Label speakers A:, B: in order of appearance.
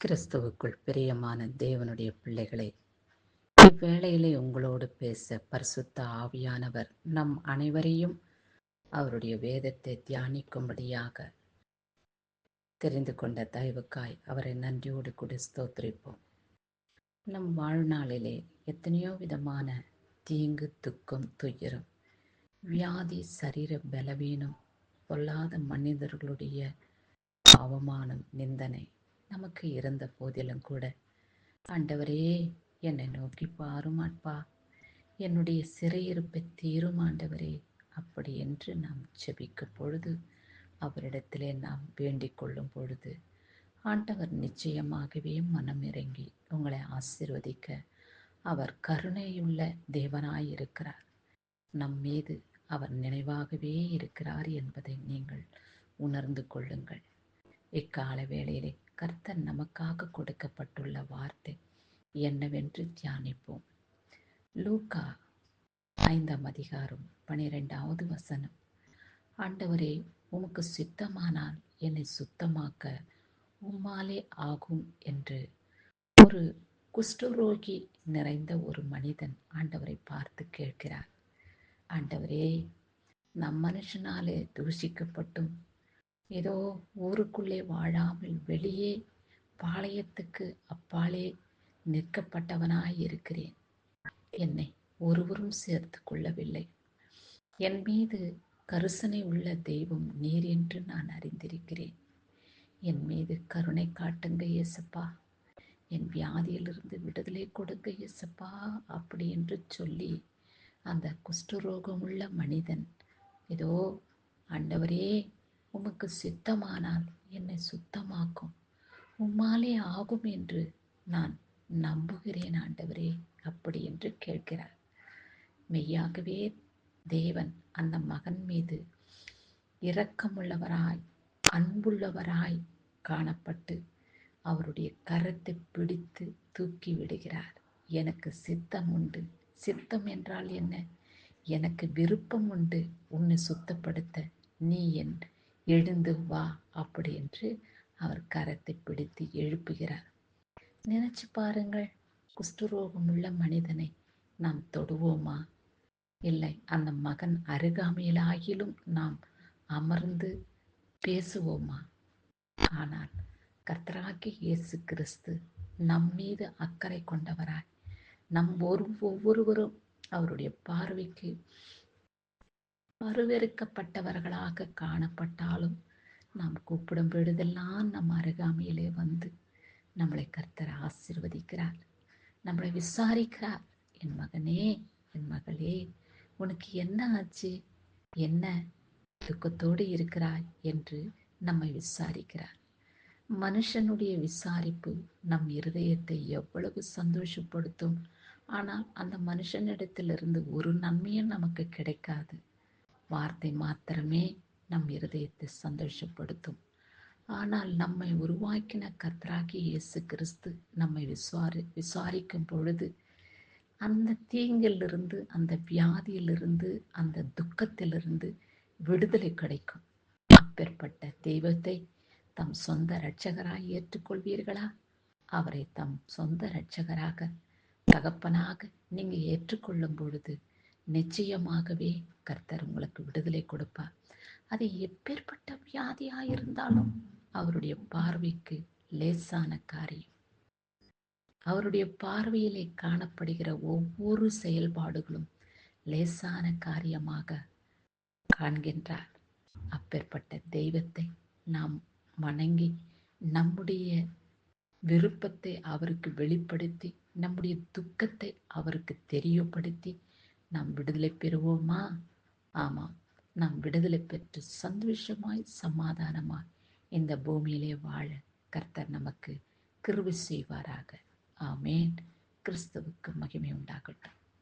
A: கிறிஸ்துவுக்குள் பிரியமான தேவனுடைய பிள்ளைகளே இவ்வேளையிலே உங்களோடு பேச பரிசுத்த ஆவியானவர் நம் அனைவரையும் அவருடைய வேதத்தை தியானிக்கும்படியாக தெரிந்து கொண்ட தயவுக்காய் அவரை நன்றியோடு கூட ஸ்தோத்திரிப்போம். நம் வாழ்நாளிலே எத்தனையோ விதமான தீங்கு துக்கம் துயரம் வியாதி சரீர பலவீனம் பொல்லாத மனிதர்களுடைய அவமானம் நிந்தனை நமக்கு இருந்த போதிலும் கூட. ஆண்டவரே என்னை நோக்கி பாரும் என்னுடைய சிறையிருப்பை தீரும் ஆண்டவரே அப்படி என்று நாம் செபிக்கும் பொழுது அவரிடத்திலே நாம் வேண்டிக் கொள்ளும் பொழுது ஆண்டவர் நிச்சயமாகவே மனம் இறங்கி உங்களை ஆசிர்வதிக்க அவர் கருணையுள்ள தேவனாயிருக்கிறார் நம் மீது அவர் நினைவாகவே இருக்கிறார் என்பதை நீங்கள் உணர்ந்து கொள்ளுங்கள். இக்கால வேளையிலே கர்த்தர் நமக்காக கொடுக்கப்பட்டுள்ள வார்த்தை என்னவென்று தியானிப்போம். லூக்கா ஐந்தாம் அதிகாரம் பனிரெண்டாவது வசனம். ஆண்டவரே உமக்கு சித்தமானால் என்னை சுத்தமாக்க உம்மாலே ஆகும் என்று. ஒரு குஷ்டரோகி நிறைந்த ஒரு மனிதன் ஆண்டவரை பார்த்து கேட்கிறார். ஆண்டவரே நம் மனுஷனாலே தூஷிக்கப்பட்டும் ஏதோ ஊருக்குள்ளே வாழாமல் வெளியே பாளையத்துக்கு அப்பாலே நிற்கப்பட்டவனாய் இருக்கிறேன். என்னை ஒருவரும் சேர்த்து கொள்ளவில்லை. என் மீது கருசனை உள்ள தெய்வம் நீர் என்று நான் அறிந்திருக்கிறேன். என் மீது கருணை காட்டுங்க இயேசப்பா. என் வியாதியிலிருந்து விடுதலை கொடுங்க இயேசப்பா அப்படி என்று சொல்லி அந்த குஷ்டரோகமுள்ள மனிதன் ஏதோ ஆண்டவரே உமக்கு சித்தமானால் என்னை சுத்தமாக்கும். உம்மாலே ஆகும் என்று நான் நம்புகிறேன் ஆண்டவரே அப்படி என்று கேட்கிறார். மெய்யாகவே தேவன் அந்த மகன் மீது இரக்கமுள்ளவராய் அன்புள்ளவராய் காணப்பட்டு அவருடைய கரத்தை பிடித்து தூக்கி விடுகிறார். எனக்கு சித்தம் உண்டு. சித்தம் என்றால் என்ன? எனக்கு விருப்பம் உண்டு. உன்னை சுத்தப்படுத்த நீ என் எழுந்து வா அப்படி என்று அவர் கரத்தை பிடித்து எழுப்புகிறார். நினைச்சு பாருங்கள் குஷ்டரோகம் உள்ள மனிதனை நாம் தொடுவோமா? இல்லை அந்த மகன் அருகாமையிலாகிலும் நாம் அமர்ந்து பேசுவோமா? ஆனால் கர்த்தராகி இயேசு கிறிஸ்து நம் மீது அக்கறை கொண்டவராய் நம் ஒரு ஒவ்வொருவரும் அவருடைய பார்வைக்கு அருவெருக்கப்பட்டவர்களாக காணப்பட்டாலும் நாம் கூப்பிடும் பொழுதெல்லாம் நம் அருகாமையிலே வந்து நம்மளை கர்த்தர் ஆசிர்வதிக்கிறார். நம்மளை விசாரிக்கிறார். என் மகனே என் மகளே உனக்கு என்ன ஆச்சு? என்ன துக்கத்தோடு இருக்கிறாய்? என்று நம்மை விசாரிக்கிறார். மனுஷனுடைய விசாரிப்பு நம் இருதயத்தை எவ்வளவு சந்தோஷப்படுத்தும். ஆனால் அந்த மனுஷனிடத்திலிருந்து ஒரு நன்மையும் நமக்கு கிடைக்காது. வார்த்தை மாத்திரமே நம் இருதயத்தை சந்தோஷப்படுத்தும். ஆனால் நம்மை உருவாக்கின கத்ராகி இயேசு கிறிஸ்து நம்மை விசாரி விசாரிக்கும் பொழுது அந்த தீங்கிலிருந்து அந்த வியாதியிலிருந்து அந்த துக்கத்திலிருந்து விடுதலை கிடைக்கும். அப்பேற்பட்ட தெய்வத்தை தம் சொந்த இரட்சகராய் ஏற்றுக்கொள்வீர்களா? அவரை தம் சொந்த இரட்சகராக தகப்பனாக நீங்கள் ஏற்றுக்கொள்ளும் பொழுது நிச்சயமாகவே கர்த்தர் உங்களுக்கு விடுதலை கொடுப்பார். அது எப்பேற்பட்ட வியாதியாயிருந்தாலும் அவருடைய பார்வைக்கு லேசான காரியம். அவருடைய பார்வையிலே காணப்படுகிற ஒவ்வொரு செயல்பாடுகளும் லேசான காரியமாக காண்கின்றார். அப்பேற்பட்ட தெய்வத்தை நாம் வணங்கி நம்முடைய விருப்பத்தை அவருக்கு வெளிப்படுத்தி நம்முடைய துக்கத்தை அவருக்கு தெரியப்படுத்தி நாம் விடுதலை பெறுவோமா? ஆமாம். நாம் விடுதலை பெற்று சந்தோஷமாய் சமாதானமாய் இந்த பூமியிலே வாழ கர்த்தர் நமக்கு கிருவி செய்வாராக. ஆமேன். கிறிஸ்துவுக்கு மகிமை உண்டாகட்டும்.